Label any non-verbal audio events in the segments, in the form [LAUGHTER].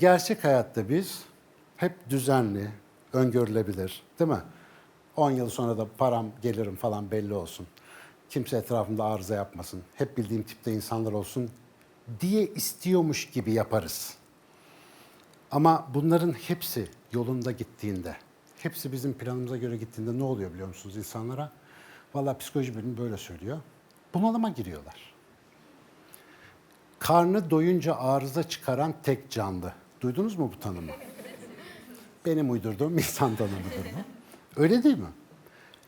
Gerçek hayatta biz hep düzenli, öngörülebilir, değil mi? 10 yıl sonra da param, gelirim falan belli olsun. Kimse etrafımda arıza yapmasın. Hep bildiğim tipte insanlar olsun diye istiyormuş gibi yaparız. Ama bunların hepsi yolunda gittiğinde, hepsi bizim planımıza göre gittiğinde ne oluyor biliyor musunuz insanlara? Vallahi psikoloji bölümü böyle söylüyor. Bunalıma giriyorlar. Karnı doyunca arıza çıkaran tek canlı. Duydunuz mu bu tanımı? Benim uydurduğum insan tanımıdır bu. Öyle değil mi?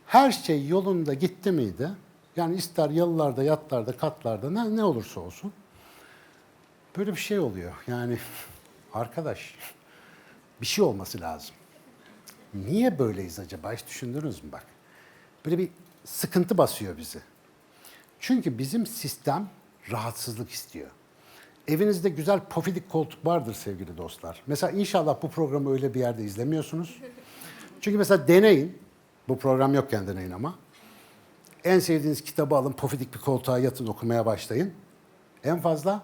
Her şey yolunda gitti miydi? Yani ister yalılarda, yatlarda, katlarda ne, ne olursa olsun. Böyle bir şey oluyor. Yani arkadaş bir şey olması lazım. Niye böyleyiz acaba? Hiç düşündünüz mü bak? Böyle bir sıkıntı basıyor bizi. Çünkü bizim sistem rahatsızlık istiyor. Evinizde güzel pofidik koltuk vardır sevgili dostlar. Mesela inşallah bu programı öyle bir yerde izlemiyorsunuz. [LAUGHS] Çünkü mesela deneyin. Bu program yokken deneyin ama. En sevdiğiniz kitabı alın, pofidik bir koltuğa yatın okumaya başlayın. En fazla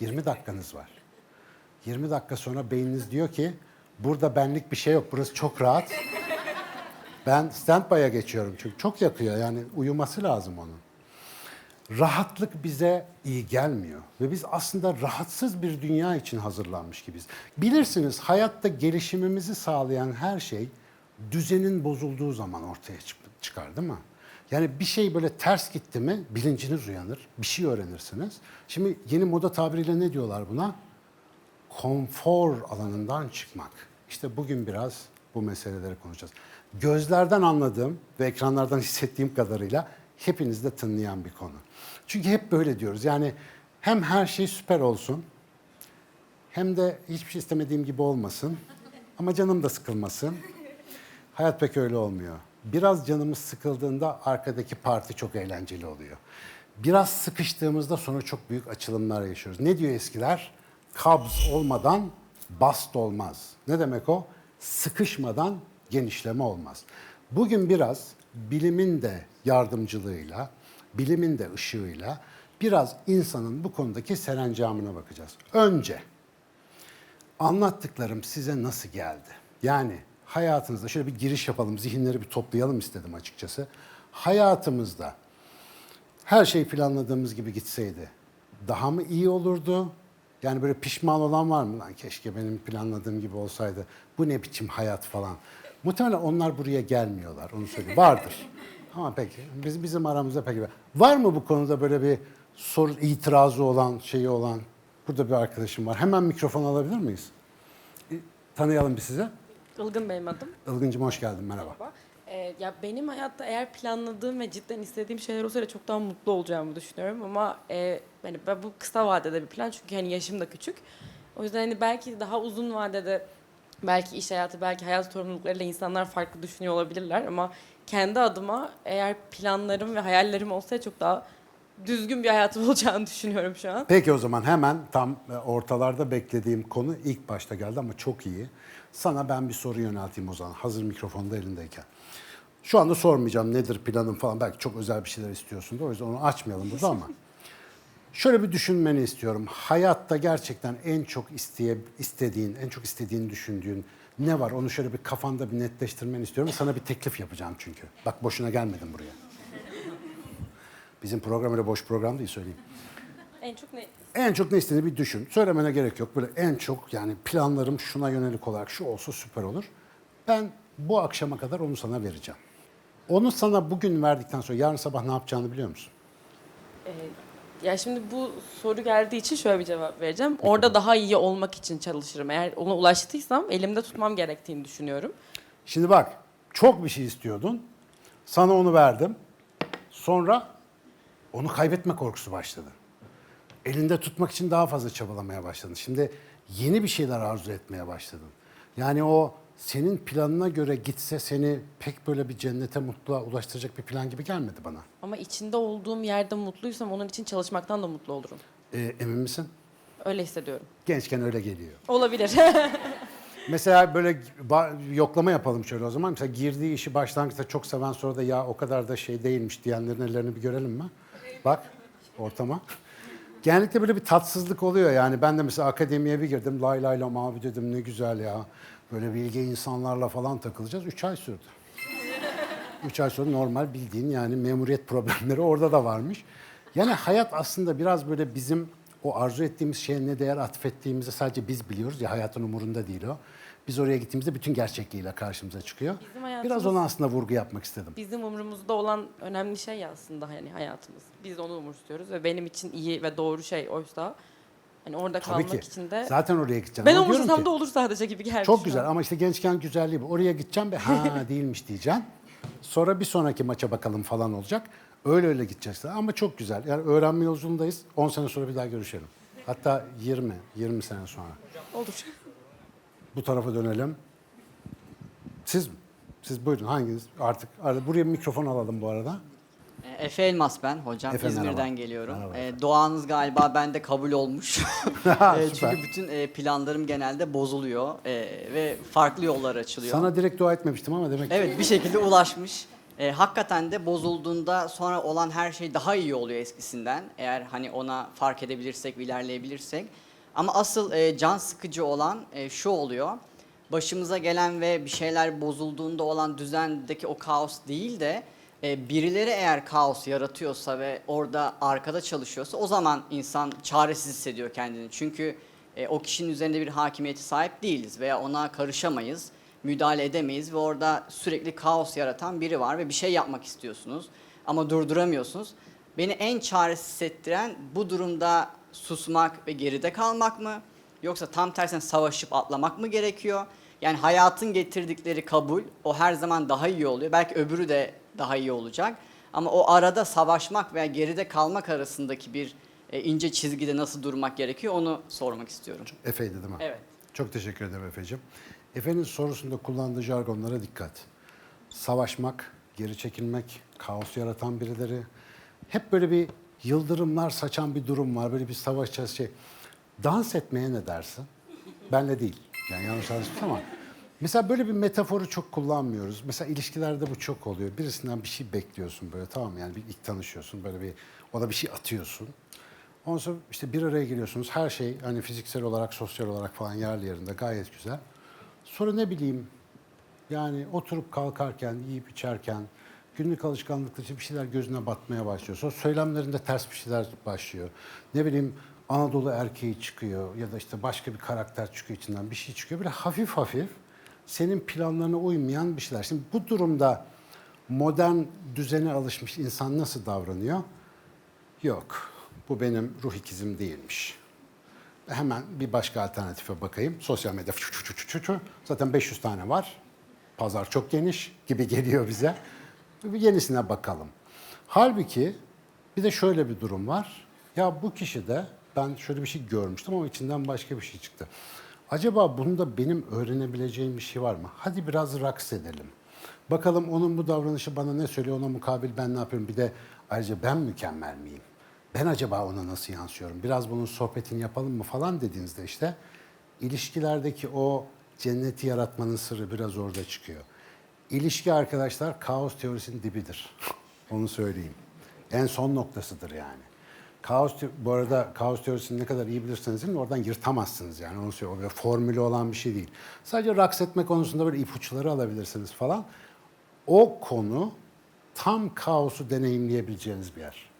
20 dakikanız var. 20 dakika sonra beyniniz diyor ki burada benlik bir şey yok, burası çok rahat. [LAUGHS] Ben standby'a geçiyorum çünkü çok yakıyor yani uyuması lazım onun rahatlık bize iyi gelmiyor. Ve biz aslında rahatsız bir dünya için hazırlanmış gibiyiz. Bilirsiniz hayatta gelişimimizi sağlayan her şey düzenin bozulduğu zaman ortaya çık- çıkar değil mi? Yani bir şey böyle ters gitti mi bilinciniz uyanır, bir şey öğrenirsiniz. Şimdi yeni moda tabiriyle ne diyorlar buna? Konfor alanından çıkmak. İşte bugün biraz bu meseleleri konuşacağız. Gözlerden anladığım ve ekranlardan [LAUGHS] hissettiğim kadarıyla hepinizde tınlayan bir konu. Çünkü hep böyle diyoruz. Yani hem her şey süper olsun hem de hiçbir şey istemediğim gibi olmasın ama canım da sıkılmasın. Hayat pek öyle olmuyor. Biraz canımız sıkıldığında arkadaki parti çok eğlenceli oluyor. Biraz sıkıştığımızda sonra çok büyük açılımlar yaşıyoruz. Ne diyor eskiler? Kabz olmadan bast olmaz. Ne demek o? Sıkışmadan genişleme olmaz. Bugün biraz bilimin de yardımcılığıyla, bilimin de ışığıyla biraz insanın bu konudaki serencamına bakacağız. Önce anlattıklarım size nasıl geldi? Yani hayatınızda şöyle bir giriş yapalım, zihinleri bir toplayalım istedim açıkçası. Hayatımızda her şey planladığımız gibi gitseydi daha mı iyi olurdu? Yani böyle pişman olan var mı? Lan keşke benim planladığım gibi olsaydı. Bu ne biçim hayat falan. Muhtemelen onlar buraya gelmiyorlar. Onu söyleyeyim. Vardır. [LAUGHS] Ama peki biz, bizim aramızda peki var mı bu konuda böyle bir soru itirazı olan, şeyi olan? Burada bir arkadaşım var. Hemen mikrofon alabilir miyiz? E, Tanıyalım bir size. Ilgın benim adım. Ilgıncım hoş geldin. Merhaba. Merhaba. Ee, ya benim hayatta eğer planladığım ve cidden istediğim şeyler olsaydı çok daha mutlu olacağımı düşünüyorum ama e, ben bu kısa vadede bir plan çünkü hani yaşım da küçük. O yüzden hani belki daha uzun vadede belki iş hayatı, belki hayat sorumluluklarıyla insanlar farklı düşünüyor olabilirler ama kendi adıma eğer planlarım ve hayallerim olsaydı çok daha düzgün bir hayatım [LAUGHS] olacağını düşünüyorum şu an. Peki o zaman hemen tam e, ortalarda beklediğim konu ilk başta geldi ama çok iyi. Sana ben bir soru yönelteyim o zaman hazır mikrofonda elindeyken. Şu anda sormayacağım nedir planın falan belki çok özel bir şeyler istiyorsun da o yüzden onu açmayalım burada ama. [LAUGHS] Şöyle bir düşünmeni istiyorum. Hayatta gerçekten en çok isteye, istediğin, en çok istediğini düşündüğün ne var? Onu şöyle bir kafanda bir netleştirmeni istiyorum. Sana bir teklif yapacağım çünkü. Bak boşuna gelmedim buraya. Bizim program öyle boş program değil söyleyeyim. En çok ne En çok ne istediğini bir düşün. Söylemene gerek yok. Böyle en çok yani planlarım şuna yönelik olarak şu olsa süper olur. Ben bu akşama kadar onu sana vereceğim. Onu sana bugün verdikten sonra yarın sabah ne yapacağını biliyor musun? Ya şimdi bu soru geldiği için şöyle bir cevap vereceğim. Orada daha iyi olmak için çalışırım. Eğer ona ulaştıysam elimde tutmam gerektiğini düşünüyorum. Şimdi bak çok bir şey istiyordun. Sana onu verdim. Sonra onu kaybetme korkusu başladı. Elinde tutmak için daha fazla çabalamaya başladın. Şimdi yeni bir şeyler arzu etmeye başladın. Yani o senin planına göre gitse seni pek böyle bir cennete mutluluğa ulaştıracak bir plan gibi gelmedi bana. Ama içinde olduğum yerde mutluysam onun için çalışmaktan da mutlu olurum. Ee, emin misin? Öyle hissediyorum. Gençken öyle geliyor. Olabilir. [LAUGHS] Mesela böyle yoklama yapalım şöyle o zaman. Mesela girdiği işi başlangıçta çok seven sonra da ya o kadar da şey değilmiş diyenlerin ellerini bir görelim mi? Bak ortama. Genellikle böyle bir tatsızlık oluyor yani. Ben de mesela akademiye bir girdim. Lay lay lam abi dedim ne güzel ya. Böyle bilge insanlarla falan takılacağız. Üç ay sürdü. Üç ay sonra normal bildiğin yani memuriyet problemleri orada da varmış. Yani hayat aslında biraz böyle bizim o arzu ettiğimiz şeye ne değer atfettiğimizi sadece biz biliyoruz ya hayatın umurunda değil o. Biz oraya gittiğimizde bütün gerçekliğiyle karşımıza çıkıyor. Bizim hayatımız- Biraz ona aslında vurgu yapmak istedim. Bizim umurumuzda olan önemli şey aslında hani hayatımız. Biz onu umursuyoruz ve benim için iyi ve doğru şey oysa hani orada Tabii kalmak ki. için de Zaten oraya gideceğim. ben Ama diyorum ki, da olur sadece gibi geldi. Çok şu güzel an. ama işte gençken güzelliği bu. Oraya gideceğim ve ha [LAUGHS] değilmiş diyeceğim. Sonra bir sonraki maça bakalım falan olacak. Öyle öyle gideceğiz. Ama çok güzel. Yani öğrenme yolculuğundayız. 10 sene sonra bir daha görüşelim. Hatta 20, 20 sene sonra. Olur. Bu tarafa dönelim. Siz mi? Siz buyurun hanginiz? Artık arada- buraya mikrofon alalım bu arada. E, Efe Elmas ben hocam Efe, İzmir'den merhaba. geliyorum. Merhaba E, duanız galiba bende kabul olmuş. [LAUGHS] E, çünkü bütün e, planlarım genelde bozuluyor e, ve farklı yollar açılıyor. Sana direkt dua etmemiştim ama demek ki Evet bir şekilde ulaşmış. E, hakikaten de bozulduğunda sonra olan her şey daha iyi oluyor eskisinden. Eğer hani ona fark edebilirsek, ilerleyebilirsek. Ama asıl e, can sıkıcı olan e, şu oluyor. Başımıza gelen ve bir şeyler bozulduğunda olan düzendeki o kaos değil de e, birileri eğer kaos yaratıyorsa ve orada arkada çalışıyorsa o zaman insan çaresiz hissediyor kendini. Çünkü e, o kişinin üzerinde bir hakimiyeti sahip değiliz veya ona karışamayız müdahale edemeyiz ve orada sürekli kaos yaratan biri var ve bir şey yapmak istiyorsunuz ama durduramıyorsunuz. Beni en çaresiz hissettiren bu durumda susmak ve geride kalmak mı? Yoksa tam tersine savaşıp atlamak mı gerekiyor? Yani hayatın getirdikleri kabul o her zaman daha iyi oluyor. Belki öbürü de daha iyi olacak. Ama o arada savaşmak veya geride kalmak arasındaki bir e, ince çizgide nasıl durmak gerekiyor onu sormak istiyorum. Efe'ydi değil mi? Evet. Çok teşekkür ederim Efe'ciğim. Efe'nin sorusunda kullandığı jargonlara dikkat. Savaşmak, geri çekilmek, kaos yaratan birileri. Hep böyle bir yıldırımlar saçan bir durum var. Böyle bir savaşacağız şey. Dans etmeye ne dersin? Benle değil. Yani yanlış anlaşılmış ama. Mesela böyle bir metaforu çok kullanmıyoruz. Mesela ilişkilerde bu çok oluyor. Birisinden bir şey bekliyorsun böyle tamam mı? Yani bir ilk tanışıyorsun böyle bir ona bir şey atıyorsun. Ondan sonra işte bir araya geliyorsunuz. Her şey hani fiziksel olarak, sosyal olarak falan yerli yerinde gayet güzel. Sonra ne bileyim yani oturup kalkarken, yiyip içerken günlük alışkanlıkla işte bir şeyler gözüne batmaya başlıyor. Sonra söylemlerinde ters bir şeyler başlıyor. Ne bileyim Anadolu erkeği çıkıyor ya da işte başka bir karakter çıkıyor içinden bir şey çıkıyor. Böyle hafif hafif senin planlarına uymayan bir şeyler. Şimdi bu durumda modern düzene alışmış insan nasıl davranıyor? Yok. Bu benim ruh ikizim değilmiş. Hemen bir başka alternatife bakayım. Sosyal medya çu çu çu çu. zaten 500 tane var. Pazar çok geniş gibi geliyor bize. Bir yenisine bakalım. Halbuki bir de şöyle bir durum var. Ya bu kişi de ben şöyle bir şey görmüştüm ama içinden başka bir şey çıktı. Acaba bunda benim öğrenebileceğim bir şey var mı? Hadi biraz raks edelim. Bakalım onun bu davranışı bana ne söylüyor, ona mukabil ben ne yapıyorum? Bir de ayrıca ben mükemmel miyim? Ben acaba ona nasıl yansıyorum? Biraz bunun sohbetini yapalım mı falan dediğinizde işte ilişkilerdeki o cenneti yaratmanın sırrı biraz orada çıkıyor. İlişki arkadaşlar kaos teorisinin dibidir. Onu söyleyeyim. En son noktasıdır yani. Kaos bu arada kaos teorisini ne kadar iyi bilirseniz bilin oradan yırtamazsınız yani onu söylüyorum. Böyle formülü olan bir şey değil. Sadece raks etme konusunda böyle ipuçları alabilirsiniz falan. O konu tam kaosu deneyimleyebileceğiniz bir yer.